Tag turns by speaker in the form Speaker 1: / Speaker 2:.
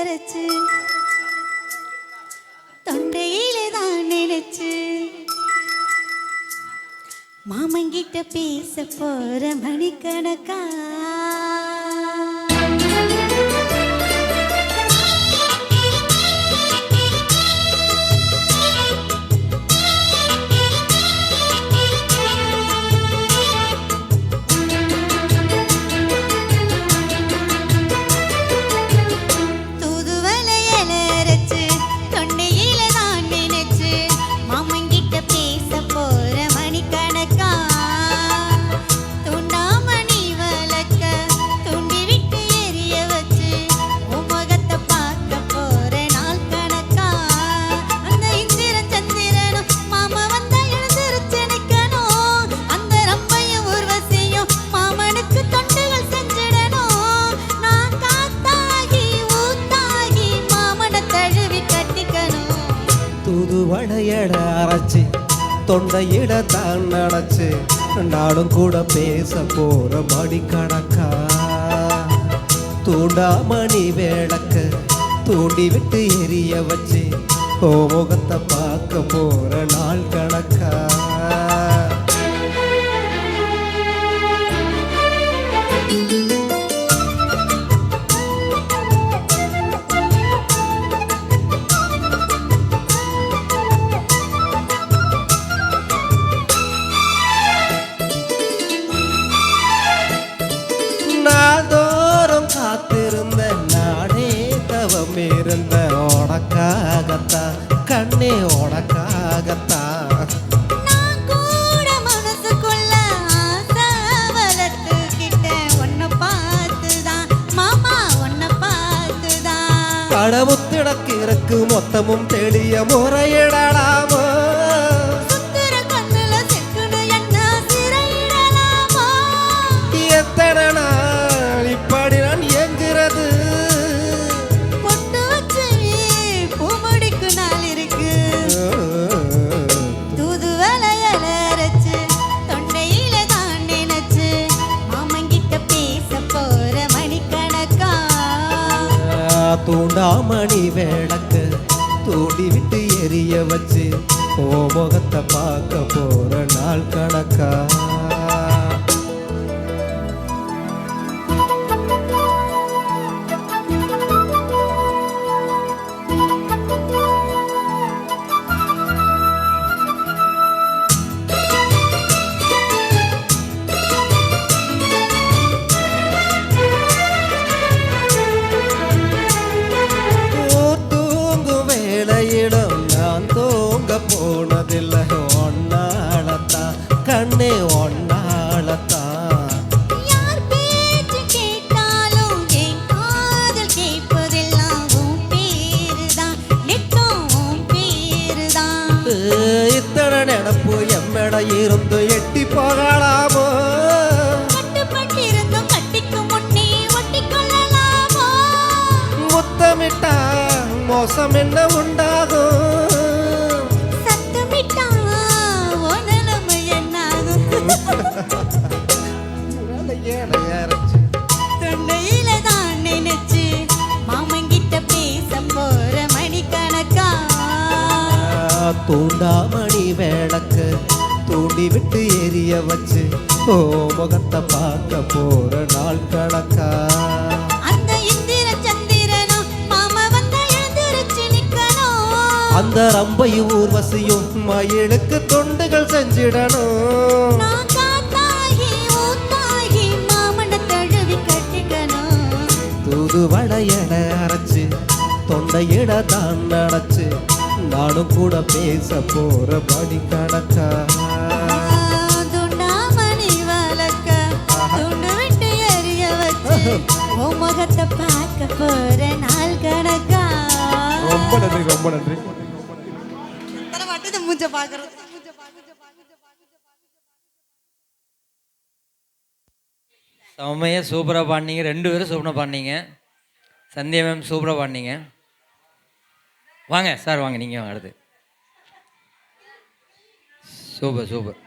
Speaker 1: அரைச்சு தொண்டையிலே தான் நினைச்சு. மாமங்கிட்ட பேச போற மணிக்கணக்கா.
Speaker 2: வளையட அரைச்சி தொண்டையிட தான் நடச்சு. நானும் கூட பேச போற மணிக்கணக்கா தூண்டாமணி வேடக்க தூண்டி விட்டு எரிய வச்சு ஓ முகத்தை பார்க்க போற நாள் கணக்கா நானே
Speaker 1: பார்த்துதான்.
Speaker 2: கடவுத்திடக்கு இருக்கு மொத்தமும் தெளிய முறையிடலாமோ. தூண்டாமணி வேடக்கு தூண்டி விட்டு எரிய வச்சு ஓ முகத்தை பார்க்க போற நாள் கணக்கா?
Speaker 1: பேருதான். நெட்டும் உன் பேருதான்.
Speaker 2: இத்தனை நினப்பு எம்மட இருந்து எட்டி போகலாமோ? முத்தமிட்டா மோசம் என்ன உண்டாகும்? தூண்டாமணி வேடக்கு தூண்டி விட்டு எரிய வச்சு ஓ முகத்தை பார்க்க போற நாள் கணக்கா?
Speaker 1: அந்த
Speaker 2: ரம்பையும் ஊர்வசியும் மயிலுக்கு தொண்டுகள் செஞ்சிடணும். தூது வளையட அரைச்சு தொண்டையிட தான் நடச்சு நானும் கூட பேச போற படி கணக்கா?
Speaker 1: முகத்தை பார்க்க போற நாள் கணக்கா?
Speaker 2: ரொம்ப நன்றி ரொம்ப நன்றி.
Speaker 1: எத்தனை வாட்டி இந்த மூஞ்ச பாக்குறது.
Speaker 3: செம்மையாக சூப்பராக பாடினீங்க. ரெண்டு பேரும் சூப்பராக பாடினீங்க. சந்தியா மேம் சூப்பராக பாடினீங்க. வாங்க சார் வாங்க நீங்கள் அடுத்து. Super super.